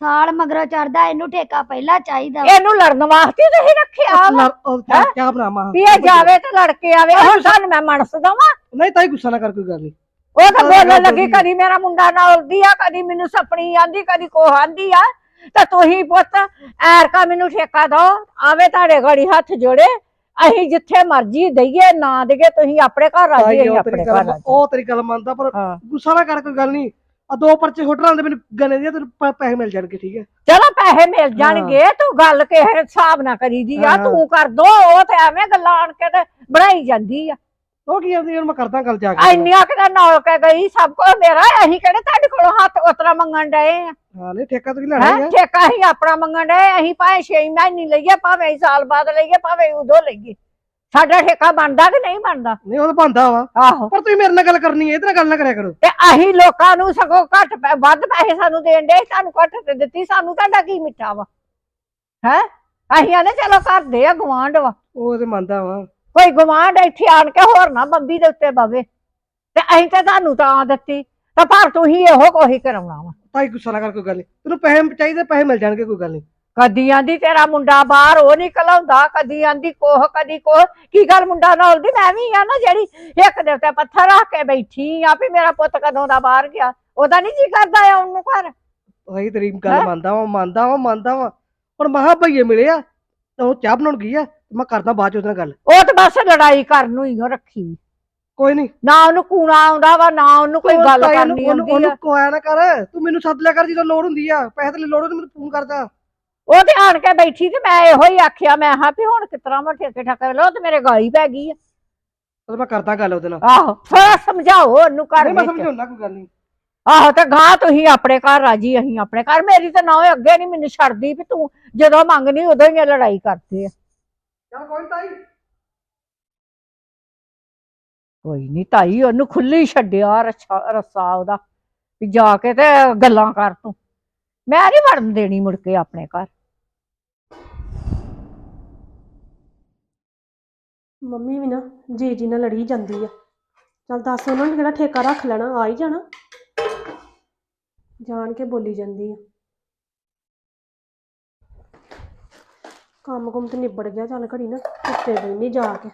ਸਾਲ ਮਗਰੋਂ ਚੜਦਾ ਇਹਨੂੰ ਠੇਕਾ ਪਹਿਲਾਂ ਚਾਹੀਦਾ ਵਾ। ਇਹਨੂੰ ਲੜਨ ਵਾਸਤੇ ਤੁਸੀਂ ਰੱਖਿਆ ਵਾ। ਲੜ- ਉਹ ਕਿਆ ਕਿਆ ਬਣਾਵਾਂ ਵੀ। ਇਹ ਜਾਵੇ ਤੇ ਲੜ ਕੇ ਆਵੇ ਹੁਣ ਤੁਹਾਨੂੰ ਮੈਂ ਮਨਸ ਦਵਾਂ। ਨਹੀਂ ਤਾਈ ਗੁੱਸਾ ਨਾ ਕਰ ਕੋਈ ਗੱਲ ਨਹੀਂ ਉਹ ਤਾਂ ਬੋਲਣ ਲੱਗੀ। ਕਦੀ ਮੇਰਾ ਮੁੰਡਾ ਨਾਲ ਉਲਦੀ ਆ ਕਦੀ ਮੈਨੂੰ ਸਪਣੀ ਆਂਦੀ ਕਦੀ ਕੋਹ ਆਂਦੀ ਆ। ਤਾਂ ਤੁਸੀਂ ਪੁੱਤ ਐਰਕਾ ਮੈਨੂੰ ਠੇਕਾ ਦੋ ਆਵੇ ਤੁਹਾਡੇ ਗੜੀ ਹੱਥ ਜੋੜੇ। ਅਸੀਂ ਜਿੱਥੇ ਮਰਜ਼ੀ ਦਈਏ ਨਾ ਦਈਏ ਤੁਸੀਂ ਆਪਣੇ ਘਰ ਰਾਜੀ ਤਾਈ ਅਸੀਂ ਉਹ ਆਪਣੇ ਘਰ ਗੱਲ ਰਾਜੀ ਉਹ ਤੇਰੀ ਗੱਲ ਮੰਨਦਾ ਪਰ ਹਾਂ। ਗੁੱਸਾ ਨਾ ਕਰ ਕੋਈ ਗੱਲ ਨਹੀਂ ਆ ਦੋ ਪਰਚੇ ਹੋਟਲਾਂ ਦੇ ਮੈਨੂੰ ਗਨੇ ਦੀਆਂ ਤੈਨੂੰ ਪ- ਪੈਸੇ ਮਿਲ ਜਾਣਗੇ ਠੀਕ ਹੈ? ਚਲੋ ਪੈਸੇ ਮਿਲ ਜਾਣਗੇ ਤੂੰ ਗੱਲ ਕਿਸੇ ਹਿਸਾਬ ਨਾਲ ਕਰੀਦੀ ਆ ਹਾਂ। ਤੂੰ ਕਰ ਦੋ ਉਹ ਤੇ ਐਵੇਂ ਗੱਲਾਂ ਆਣ ਕੇ ਤੇ ਬਣਾਈ ਜਾਂਦੀ ਆ। ਉਹ ਕੀ ਆਂਦੀ ਹੁਣ ਮੈਂ ਕਰਦਾ ਗੱਲ ਜਾ ਕੇ। ਇੰਨੀਆਂ ਕਿਤੇ ਨੌਲ ਕੇ ਗਈ ਸਭ ਕੁਝ ਮੇਰਾ ਅਸੀਂ ਕਿਹੜੇ ਤੁਹਾਡੇ ਕੋਲੋਂ ਹੱਥ ਉਤਰਾ ਮੰਗਣ ਡਏ ਆ? ਹਾਂ ਨਹੀਂ ਠੇਕਾ ਤਾਂ ਲੈਣਾ ਹੀ ਹੈਂ ਆ ਠੇਕਾ ਅਸੀਂ ਆਪਣਾ ਮੰਗਣ ਡਏ ਅਸੀਂ ਭਾਵੇਂ 6 ਮਹੀਨੇ ਲਈਏ ਭਾਵੇਂ ਸਾਲ ਬਾਅਦ ਲਈਏ ਭਾਵੇਂ ਉਦੋਂ ਲਈਏ। ਸਾਡਾ ਠੇਕਾ ਬਣਦਾ ਕਿ ਨਹੀਂ ਬਣਦਾ? ਨਹੀਂ ਉਹ ਤਾਂ ਬੰਦਾ ਵਾ। ਆਹੋ। ਪਰ ਤੁਸੀਂ ਮੇਰੇ ਨਾਲ ਗੱਲ ਕਰਨੀ ਹੈ ਇਹਦੇ ਨਾਲ ਗੱਲ ਨਾ ਕਰਿਆ ਕਰੋ। ਤੇ ਅਸੀਂ ਲੋਕਾਂ ਨੂੰ ਸਗੋਂ ਘੱਟ ਪੈ- ਵੱਧ ਪੈਸੇ ਸਾਨੂੰ ਦੇਣ ਦੇ ਸਾਨੂੰ ਘੱਟ ਤੇ ਦਿੱਤੀ। ਸਾਨੂੰ ਤੁਹਾਡਾ ਕੀ ਮਿੱਠਾ ਵਾ? ਹੈ? ਅਸੀਂ ਆਨੇ ਚਲੋ ਘਰ ਦੇ ਆ ਗਵਾਂਢ ਵਾ। ਉਹ ਤੇ ਮੰਨਦਾ ਵਾ। ਕੋਈ ਗਵਾਂਢ ਇੱਥੇ ਆਣ ਕੇ ਹੋਰ ਨਾ ਬੰਬੀ ਦੇ ਉੱਤੇ ਬਵੇ। ਤੇ ਅਸੀਂ ਤੇ ਤੁਹਾਨੂੰ ਤਾਂ ਦਿੱਤੀ। ਤਾਂ ਪਰ ਤੁਸੀਂ ਇਹੋ ਕੋਈ ਕਰਾਉਣਾ ਵਾ। ਤਾਈ ਗੁੱਸਾ ਨਾ ਕਰ ਕੋਈ ਗੱਲ ਨਹੀਂ ਤੈਨੂੰ ਪੈਸੇ ਚਾਹੀਦੇ ਪੈਸੇ ਮਿਲ ਜਾਣਗੇ ਕੋਈ ਗੱਲ ਨਹੀਂ ਕਦੀ ਆਂਦੀ ਤੇਰਾ ਮੁੰਡਾ ਬਾਹਰ ਉਹ ਨਿਕਲ ਆਉਂਦਾ ਕਦੀ ਆਂਦੀ ਕੋਹ ਕਦੀ ਕੋਹ। ਕੀ ਗੱਲ ਮੁੰਡਾ ਨਾਲ ਦੀ ਮੈਂ ਵੀ ਆ ਨਾ ਜਿਹੜੀ ਇੱਕ ਦੇ ਉੱਤੇ ਪੱਥਰ ਰੱਖ ਕੇ ਬੈਠੀ ਆ ਵੀ ਮੇਰਾ ਪੁੱਤ ਕਦੋਂ ਦਾ ਬਾਹਰ ਗਿਆ। ਉਹਦਾ ਨਹੀਂ ਜੀ ਕਰਦਾ ਆ ਉਹਨੂੰ ਘਰ। ਤਾਈ ਤੇਰੀ ਗੱਲ? ਮੰਨਦਾ ਵਾ ਮੰਨਦਾ ਵਾ ਮੰਨਦਾ ਵਾ। ਹੁਣ ਮਹਾ ਭਈਏ ਮਿਲੇ ਆ ਤਾਂ ਉਹ ਚਾਹ ਬਣਾਉਣ ਗਈ ਆ ਮੈਂ ਕਰਦਾ ਬਾਅਦ ਚ ਉਹਦੇ ਨਾਲ ਗੱਲ। ਉਹ ਤਾਂ ਬਸ ਲੜਾਈ ਕਰਨ ਨੂੰ ਹੀ ਉਹ ਰੱਖੀ। ਕੋਈ ਨਹੀਂ ਨਾ ਉਹਨੂੰ ਕੂਣਾ ਆਉਂਦਾ ਵਾ ਨਾ ਉਹਨੂੰ ਕੋਈ ਗੱਲ ਕਰਨੀ ਆਉਂਦੀ ਆ। ਉਹਨੂੰ ਕੋਇਆ ਨਾ ਕਰ। ਤੂੰ ਮੈਨੂੰ ਸੱਦ ਲਿਆ ਕਰ ਜਦੋਂ ਲੋੜ ਹੁੰਦੀ ਆ। ਪੈਸੇ ਤੇ ਲੋੜ ਹੁੰਦੀ ਮੈਨੂੰ ਫੋਨ ਕਰਦਾ। ਉਹ ਤੇ ਆਣ ਕੇ ਬੈਠੀ ਤੇ ਮੈਂ ਇਹੋ ਹੀ ਆਖਿਆ ਮੈਂ ਹਾਂ ਵੀ ਹੁਣ ਕਿਤਰਾ ਮੈਂ ਠੇਕੇ ਠਾਕੇ ਲੋ ਤੇ ਮੇਰੇ ਗਾਲੀ ਪੈ ਗਈ ਆ। ਉਹ ਮੈਂ ਕਰਦਾ ਗੱਲ ਉਹਦੇ ਨਾਲ। ਆਹੋ ਥੋੜਾ ਸਮਝਾਓ ਉਹਨੂੰ ਨਹੀਂ ਮੈਂ ਵਿੱਚ। ਸਮਝਾਉਂਦਾ ਕੋਈ ਗੱਲ ਨਹੀਂ। ਆਹੋ ਤੇ ਗਾਂ ਤੁਸੀਂ ਆਪਣੇ ਘਰ ਰਾਜੀ ਅਸੀਂ ਆਪਣੇ ਘਰ। ਮੇਰੀ ਤਾਂ ਨਾ ਹੋਏ ਅੱਗੇ ਨਹੀਂ ਮੈਨੂੰ ਛੱਡਦੀ ਵੀ ਤੂੰ ਜਦੋਂ ਮੰਗਣੀ ਉਦੋਂ ਹੀ ਇਹ ਲੜਾਈ ਕਰਦੇ ਆ। ਚੱਲ ਕੋਈ ਨੀ ਤਾਈ। ਕੋਈ ਨਹੀਂ ਤਾਈ ਉਹਨੂੰ ਖੁੱਲੀ ਛੱਡਿਆ ਰੱਛਾ ਰੱਸਾ ਉਹਦਾ ਵੀ ਜਾ ਕੇ ਤੇ ਗੱਲਾਂ ਕਰ ਤੂੰ। ਮੈਂ ਨਹੀਂ ਵੜਨ ਦੇਣੀ ਮੁੜ ਕੇ ਆਪਣੇ ਘਰ। ਮੰਮੀ ਵੀ ਨਾ ਜੀ ਜੀ ਨਾਲ ਲੜੀ ਜਾਂਦੀ ਆ। ਚਲ ਦੱਸ ਉਹਨਾਂ ਨੇ ਕਿਹੜਾ ਠੇਕਾ ਰੱਖ ਲੈਣਾ, ਆ ਹੀ ਜਾਣਾ। ਜਾਣ ਕੇ ਬੋਲੀ ਜਾਂਦੀ ਆ। ਕੰਮ ਕੁਮ ਤੇ ਨਿਬੜ ਗਿਆ ਚੱਲ ਘੜੀ ਨਾ ਉੱਤੇ ਬੈਣੀ ਜਾ ਕੇ।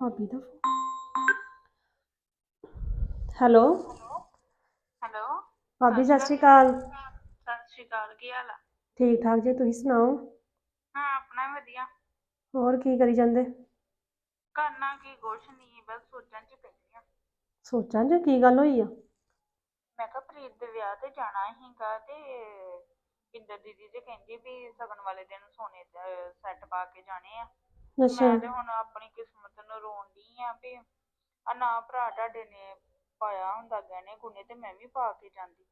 ਭਾਬੀ ਦਾ ਹੈਲੋ? ਭਾਬੀ ਸਤਿ ਸ਼੍ਰੀ ਅਕਾਲ। ਸਤਿ ਸ਼੍ਰੀ ਅਕਾਲ ਕੀ ਹਾਲ ਆ? ਠੀਕ ਠਾਕ ਜੀ ਤੁਸੀਂ ਸੁਣਾਓ? ਹਾਂ ਆਪਣਾ ਵੀ ਵਧੀਆ। ਹੋਰ ਕੀ ਕਰੀ ਜਾਂਦੇ? ਕਰਨਾ ਕੀ ਕੁਛ ਨਹੀਂ ਬਸ ਸੋਚਾਂ ਚ ਪਈ ਆ। ਸੋਚਾਂ ਜੇ ਕੀ ਗੱਲ ਹੋਈ ਆ? ਮੈਂ ਕਿਹਾ ਪ੍ਰੀਤ ਦੇ ਵਿਆਹ ਤੇ ਜਾਣਾ ਸੀਗਾ ਤੇ ਇੰਦਰ ਦੀਦੀ ਤੇ ਕਹਿੰਦੀ ਵੀ ਸਗਨ ਵਾਲੇ ਦਿਨ ਸੋਨੇ ਦਾ ਸੈੱਟ ਪਾ ਕੇ ਜਾਣੇ ਆ। ਅੱਛਾ। ਮੈਂ ਤੇ ਹੁਣ ਆਪਣੀ ਕਿਸਮਤ ਨੂੰ ਰੋਣ ਡਈ ਆ ਵੀ ਆ ਨਾ ਭਰਾ ਤੁਹਾਡੇ ਨੇ ਪਾਇਆ ਹੁੰਦਾ ਗਹਿਣੇ ਗੁਣੇ ਤੇ ਮੈਂ ਵੀ ਪਾ ਕੇ ਜਾਂਦੀ।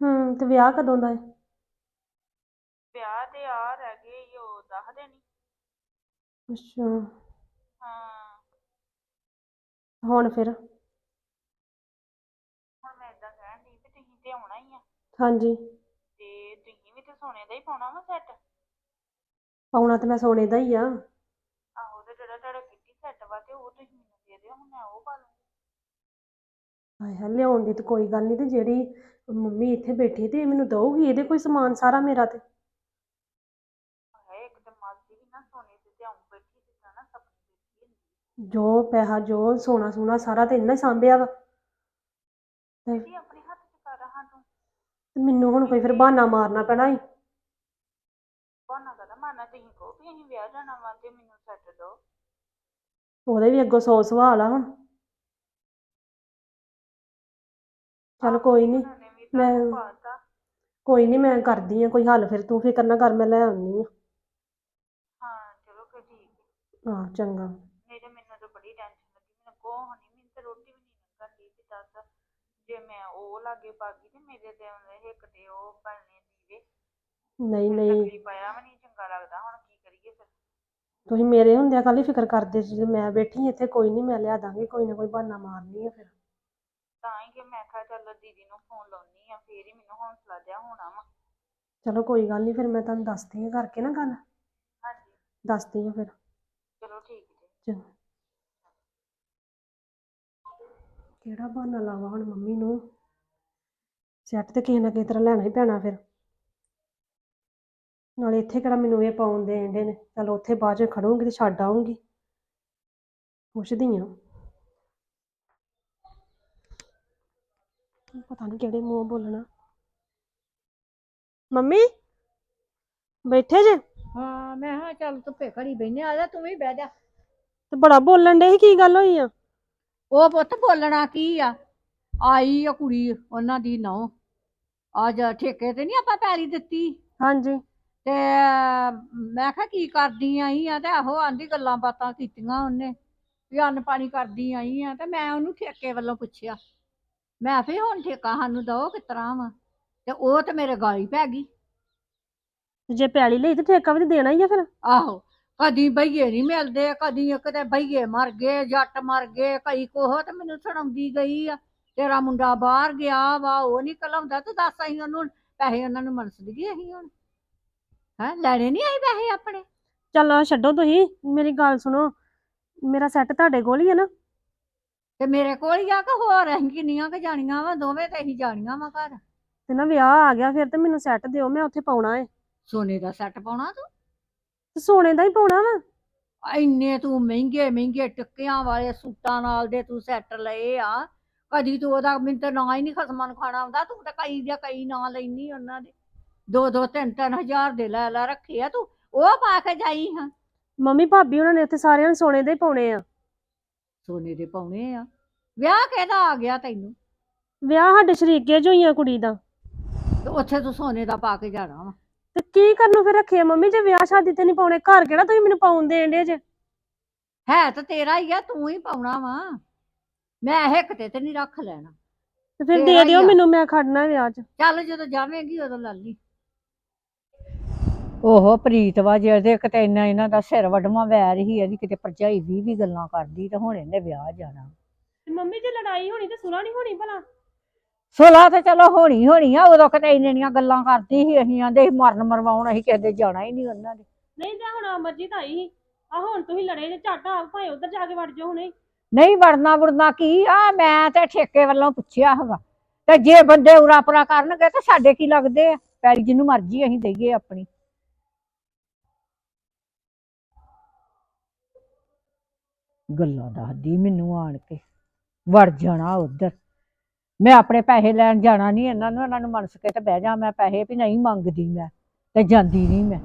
ਹੂੰ ਤੇ ਵਿਆਹ ਕਦੋਂ ਦਾ ਹੈ ਵਿਆਹ ਤੇ ਆ ਰਹਿ ਗਏ ਈ ਉਹ ਦਸ ਦਿਨ ਹੀ ਅੱਛਾ। ਹਾਂ। ਹੁਣ ਫਿਰ? ਹੁਣ ਮੈਂ ਇਦਾਂ ਕਹਿਣ ਡਈ ਵੀ ਤੁਸੀਂ ਤੇ ਆਉਣਾ ਹੀ ਆ। ਹਾਂਜੀ। ਤੇ ਤੁਸੀਂ ਵੀ ਤੇ ਸੋਨੇ ਦਾ ਹੀ ਪਾਉਣਾ ਵਾ ਸੈੱਟ? ਪਾਉਣਾ ਤੇ ਮੈਂ ਸੋਨੇ ਦਾ ਹੀ ਆ ਆਹੋ ਤੇ ਜਿਹੜਾ ਤੁਹਾਡਾ ਕਿੱਟੀ ਸੈੱਟ ਵਾ ਤੇ ਉਹ ਤੁਸੀਂ ਮੈਨੂੰ ਦੇ ਦਿਓ ਹੁਣ ਮੈਂ ਉਹ ਪਾ ਲੂੰਗੀ ਹਾਏ ਹਾਏ ਲਿਆਉਣ ਦੀ ਤਾਂ ਕੋਈ ਗੱਲ ਨਹੀਂ ਤੇ ਜਿਹੜੀ ਮੰਮੀ ਇੱਥੇ ਬੈਠੀ ਤੇ ਇਹ ਮੈਨੂੰ ਦਊਗੀ ਇਹਦੇ ਕੋਈ ਸਮਾਨ ਸਾਰਾ ਮੇਰਾ ਤੇ। ਹੈ ਇੱਕ ਤਾਂ ਮਾਸੀ ਵੀ ਨਾ ਸੋਨੇ ਤੇ ਤੇ ਆਉਂ ਬੈਠੀ ਜਿੱਦਾਂ ਨਾ ਸਪਨੀ ਬੈਠੀ ਹੁੰਦੀ ਜੋ ਪੈਸਾ ਜੋ ਸੋਨਾ ਸੋਨਾ ਸਾਰਾ ਤੇ ਇੰਨਾ ਹੀ ਸਾਂਭਿਆ ਵਾ। ਤੇ ਸੀ ਆਪਣੇ ਹੱਥ 'ਚ ਕਰ ਰਹਾ ਤੂੰ? ਤੇ ਮੈਨੂੰ ਹੁਣ ਕੋਈ ਫਿਰ ਬਹਾਨਾ ਮਾਰਨਾ ਪੈਣਾ ਈ। ਬਹਾਨਾ ਕਦਾ ਮਾਰਨਾ? ਤੁਸੀਂ ਕਹੋ ਵੀ ਅਸੀਂ ਵਿਆਹ ਜਾਣਾ ਵਾ ਤੇ ਮੈਨੂੰ ਸੈੱਟ ਦਿਓ। ਉਹਦੇ ਵੀ ਅੱਗੋਂ ਸੌ ਸਵਾਲ ਆ ਹੁਣ। ਚਲ ਕੋਈ ਨਹੀਂ ਨੇ ਮੈਂ- ਪਾਤਾ। ਕੋਈ ਨਹੀਂ ਮੈਂ ਕਰਦੀ ਆ ਕੋਈ ਹੱਲ ਫਿਰ ਤੂੰ ਫਿਕਰ ਨਾ ਕਰ ਮੈਂ ਲੈ ਆਉਣੀ ਆ। ਹਾਂ ਚਲੋ ਫਿਰ ਠੀਕ ਹੈ ਹਾਂ ਚੰਗਾ। ਨਹੀਂ ਤੇ ਮੈਨੂੰ ਤਾਂ ਬੜੀ ਟੈਨਸ਼ਨ ਲੱਗੀ ਮੈਨੂੰ ਕੋਹ ਨਹੀਂ ਮੈਨੂੰ ਤੇ ਰੋਟੀ ਵੀ ਨਹੀਂ ਲੰਘਣ ਦੀ ਵੀ ਦੱਸ ਜੇ ਮੈਂ ਉਹ ਲਾਗੇ ਬਾਗੀ ਤੇ ਮੇਰੇ ਤੇ ਹਿੱਕ ਤੇ ਉਹ ਬਣਨੇ ਦੀਵੇ। ਨਹੀਂ ਫਿਰ ਨਹੀਂ। ਤਕਲੀ ਪਾਇਆ ਵੀ ਨਹੀਂ ਚੰਗਾ ਲੱਗਦਾ ਹੁਣ ਕੀ ਕਰੀਏ ਫਿਰ? ਤੁਸੀਂ ਮੇਰੇ ਹੁੰਦਿਆਂ ਕੱਲ ਹੀ ਫਿਕਰ ਕਰਦੇ ਸੀ ਮੈਂ ਬੈਠੀ ਇੱਥੇ ਕੋਈ ਨਹੀਂ ਮੈਂ ਲਿਆ ਦਾਂਗੀ ਕੋਈ ਨਾ ਕੋਈ ਬਹਾਨਾ ਮਾਰਨੀ ਆ ਫਿਰ। ਤਾਂ ਹੀ ਕਿ ਮੈਂ ਕਿਹਾ ਚੱਲ ਦੀਦੀ ਨੂੰ ਫੋਨ ਲਾਉਣੀ ਆ ਫੇਰ ਹੀ ਮੈਨੂੰ ਹੌਸਲਾ ਜਿਹਾ ਹੋਣਾ ਵਾ। ਚਲੋ ਕੋਈ ਗੱਲ ਨਹੀਂ ਫਿਰ ਮੈਂ ਤੁਹਾਨੂੰ ਦੱਸਦੀ ਆ ਕਰਕੇ ਨਾ ਗੱਲ। ਹਾਂਜੀ। ਦੱਸਦੀ ਆ ਫਿਰ। ਚਲੋ ਠੀਕ ਜੀ। ਚੰਗਾ। ਕਿਹੜਾ ਬਹਾਨਾ ਲਾਵਾਂ ਹੁਣ ਮੰਮੀ ਨੂੰ? ਸੈੱਟ ਤੇ ਕਿਸੇ ਨਾ ਕਿਸੇ ਤਰ੍ਹਾਂ ਲੈਣਾ ਹੀ ਪੈਣਾ ਫਿਰ। ਨਾਲੇ ਇੱਥੇ ਕਿਹੜਾ ਮੈਨੂੰ ਇਹ ਪਾਉਣ ਦੇਣ ਦੇ ਨੇ? ਚਲ ਉੱਥੇ ਬਾਅਦ ਚ ਖੜੂੰਗੀ ਤੇ ਛੱਡ ਆਉਂਗੀ ਪੁੱਛਦੀ ਆ ਪਤਾ ਨਹੀਂ ਕਿਹੜੇ ਮੂੰਹ ਬੋਲਣਾ। ਮੰਮੀ ਬੈਠੇ ਜੇ? ਹਾਂ ਮੈਂ ਹਾਂ ਚੱਲ ਧੁੱਪੇ ਘੜੀ ਬੈਨੇ ਆ ਜਾ ਤੂੰ ਵੀ ਬਹਿ ਜਾ। ਤੇ ਬੜਾ ਬੋਲਣ ਡੇ ਸੀ ਕੀ ਗੱਲ ਹੋਈ ਆ? ਉਹ ਪੁੱਤ ਬੋਲਣਾ ਕੀ ਆ? ਆਈ ਆ ਕੁੜੀ ਉਹਨਾਂ ਦੀ ਨੌ ਅੱਜ ਠੇਕੇ ਤੇ ਨਹੀਂ ਆਪਾਂ ਪੈਲੀ ਦਿੱਤੀ। ਹਾਂਜੀ। ਤੇ ਮੈਂ ਕਿਹਾ ਕੀ ਕਰਦੀ ਆਈ ਆ ਤੇ ਆਹੋ ਆਂਦੀ ਗੱਲਾਂ ਬਾਤਾਂ ਕੀਤੀਆਂ ਉਹਨੇ। ਵੀ ਅੰਨ ਪਾਣੀ ਕਰਦੀ ਆਈ ਆ ਤੇ ਮੈਂ ਉਹਨੂੰ ਠੇਕੇ ਵੱਲੋਂ ਪੁੱਛਿਆ। ਮੈਂ ਫੇ ਹੁਣ ਠੇਕਾ ਸਾਨੂੰ ਦਓ ਕਿਸ ਤਰ੍ਹਾਂ ਵਾ? ਤੇ ਉਹ ਤੇ ਮੇਰੇ ਗਾਲੀ ਪੈ ਗਈ। ਜੇ ਪੈਲੀ ਲਈ ਤੇ ਠੇਕਾ ਵੀ ਤੇ ਦੇਣਾ ਹੀ ਆ ਫਿਰ। ਆਹੋ ਕਦੀ ਬਈਏ ਨਹੀਂ ਮਿਲਦੇ ਕਦੀ ਕਿਤੇ ਬਈਏ ਮਰ ਗਏ ਜੱਟ ਮਰ ਗਏ ਕਈ ਕੋਹ ਤੇ ਮੈਨੂੰ ਸੁਣਾਉਂਦੀ ਗਈ ਆ। ਤੇਰਾ ਮੁੰਡਾ ਬਾਹਰ ਗਿਆ ਵਾ ਉਹ ਨਹੀਂ ਕਲਾਉਂਦਾ ਤੇ ਦੱਸ ਅਸੀਂ ਉਹਨੂੰ ਪੈਸੇ ਉਹਨਾਂ ਨੂੰ ਮਨਸ ਦਈਏ ਅਸੀਂ ਹੁਣ। ਹੈ ਲੈਣੇ ਨਹੀਂ ਆਈ ਪੈਸੇ ਆਪਣੇ? ਚੱਲ ਛੱਡੋ ਤੁਸੀਂ ਮੇਰੀ ਗੱਲ ਸੁਣੋ। ਮੇਰਾ ਸੈੱਟ ਤੁਹਾਡੇ ਕੋਲ ਹੀ ਹੈ ਨਾ। ਤੇ ਮੇਰੇ ਕੋਲ ਹੀ ਆ ਕਿ ਹੋਰ? ਅਸੀਂ ਕਿੰਨੀਆਂ ਕਿ ਜਾਣੀਆਂ ਵਾ? ਦੋਵੇਂ ਤੇ ਅਸੀਂ ਜਾਣੀਆਂ ਵਾ ਘਰ। ਤੇ ਨਾ ਵਿਆਹ ਆ ਗਿਆ ਫਿਰ ਤੇ ਮੈਨੂੰ ਸੈੱਟ ਦਿਓ ਮੈਂ ਉੱਥੇ ਪਾਉਣਾ ਏ। ਸੋਨੇ ਦਾ ਸੈੱਟ ਪਾਉਣਾ ਤੂੰ? ਤੇ ਸੋਨੇ ਦਾ ਹੀ ਪਾਉਣਾ ਵਾ? ਇੰਨੇ ਤੂੰ ਮਹਿੰਗੇ ਮਹਿੰਗੇ ਟਿੱਕਿਆਂ ਵਾਲੇ ਸੂਟਾਂ ਨਾਲ ਦੇ ਤੂੰ ਸੈੱਟ ਲਏ ਆ। ਕਦੀ ਤੂੰ ਉਹਦਾ ਮੈਨੂੰ ਤਾਂ ਨਾਂ ਹੀ ਨਹੀਂ ਖਸਮਾਂ ਨੂੰ ਖਾਣਾ ਆਉਂਦਾ। ਤੂੰ ਤਾਂ ਕਈ ਦੇ ਕਈ ਨਾਂ ਲੈਨੀ ਉਹਨਾਂ ਦੇ। ਦੋ ਦੋ ਤਿੰਨ ਤਿੰਨ ਹਜ਼ਾਰ ਦੇ ਲੈ ਲੈ ਰੱਖੇ ਆ ਤੂੰ। ਉਹ ਪਾ ਕੇ ਜਾਈ ਹਾਂ। ਮੰਮੀ ਭਾਬੀ ਉਹਨਾਂ ਨੇ ਉੱਥੇ ਸਾਰਿਆਂ ਨੇ ਸੋਨੇ ਦੇ ਹੀ ਪਾਉਣੇ ਆ। ਸੋਨੇ ਦੇ ਪਾਉਣੇ ਆ। ਵਿਆਹ ਕਿਹਦਾ ਆ ਗਿਆ ਤੈਨੂੰ? ਵਿਆਹ ਸਾਡੇ ਸ਼ਰੀਕੇ ਚ ਹੋਈਆਂ ਕੁੜੀ ਦਾ। ਤੇ ਉੱਥੇ ਤੂੰ ਸੋਨੇ ਦਾ ਪਾ ਕੇ ਜਾਣਾ ਵਾ। ਤੇ ਕੀ ਕਰਨ ਨੂੰ ਫਿਰ ਰੱਖੇ ਆ ਮੰਮੀ? ਜੇ ਵਿਆਹ ਸ਼ਾਦੀ ਤੇ ਨਹੀਂ ਪਾਉਣੇ ਘਰ ਕਿਹੜਾ ਤੁਸੀਂ ਮੈਨੂੰ ਪਾਉਣ ਦੇਣ ਦੇ ਜੇ? ਹੈ ਤਾਂ ਤੇਰਾ ਹੀ ਆ ਤੂੰ ਹੀ ਪਾਉਣਾ ਵਾ। ਮੈਂ ਹਿੱਕ ਤੇ ਤੇ ਨਹੀਂ ਰੱਖ ਲੈਣਾ। ਤੇ ਫਿਰ ਤੇਰਾ ਦੇ ਹੀ ਦਿਓ ਆ। ਮੈਨੂੰ ਮੈਂ ਖੜਨਾ ਵਿਆਹ 'ਚ। ਚੱਲ ਜਦੋਂ ਜਾਵੇਂਗੀ ਉਦੋਂ ਲੈ ਲਈ ਓਹੋ ਪ੍ਰੀਤ ਵਾ ਜਿਹਦੇ ਕਿਤੇ ਇੰਨਾ ਇਹਨਾਂ ਦਾ ਸਿਰ ਵਡਵਾ ਵੈਰ ਹੀ ਇਹਦੀ ਕਿਤੇ ਭਰਜਾਈ ਵੀ ਵੀ ਗੱਲਾਂ ਕਰਦੀ ਤੇ ਹੁਣ ਇਹਨੇ ਵਿਆਹ ਜਾਣਾ। ਮੰਮੀ ਜੇ ਲੜਾਈ ਹੋਣੀ ਤੇ ਸੁਲਾ ਨਹੀਂ ਹੋਣੀ ਭਲਾ? ਸੁਲਾ ਤੇ ਚਲੋ ਹੋਣੀ ਹੋਣੀ ਆ ਉਦੋਂ ਕਿਤੇ ਇੰਨੀਆਂ ਗੱਲਾਂ ਕਰਦੀ ਸੀ ਅਸੀਂ ਆਂਦੇ ਸੀ ਮਰਨ ਮਰਵਾਉਣ ਅਸੀਂ ਕਿਸੇ ਦੇ ਜਾਣਾ ਹੀ ਨਹੀਂ ਉਹਨਾਂ ਦੇ। ਨਹੀਂ ਤੇ ਹੁਣ ਅਮਰਜੀਤ ਆਈ ਸੀ। ਆ ਹੁਣ ਤੁਸੀਂ ਲੜੇ ਜੇ ਝੱਟ ਆ ਭਾਵੇਂ ਉਧਰ ਜਾ ਕੇ ਵੜ ਜਾਓ ਹੁਣੇ। ਨਹੀਂ ਵੜਨਾ ਵੜਨਾ ਕੀ ਆ ਮੈਂ ਤੇ ਠੇਕੇ ਵੱਲੋਂ ਪੁੱਛਿਆ ਹੈਗਾ। ਤੇ ਜੇ ਬੰਦੇ ਉਰਾ ਪਰਾ ਕਰਨਗੇ ਤੇ ਸਾਡੇ ਕੀ ਲੱਗਦੇ ਆ? ਪੈਲੀ ਜਿਹਨੂੰ ਮਰਜ਼ੀ ਅਸੀਂ ਦਈਏ ਆਪਣੀ। ਗੱਲਾਂ ਦੱਸਦੀ ਮੈਨੂੰ ਆਣ ਕੇ। ਵੜ ਜਾਣਾ ਉਧਰ। ਮੈਂ ਆਪਣੇ ਪੈਸੇ ਲੈਣ ਜਾਣਾ ਨਹੀਂ, ਇਹਨਾਂ ਨੂੰ ਇਹਨਾਂ ਨੂੰ ਮਨਸ ਕੇ ਤੇ ਬਹਿ ਜਾ। ਮੈਂ ਪੈਸੇ ਵੀ ਨਹੀਂ ਮੰਗਦੀ ਮੈਂ ਤੇ ਜਾਂਦੀ ਨਹੀਂ ਮੈਂ।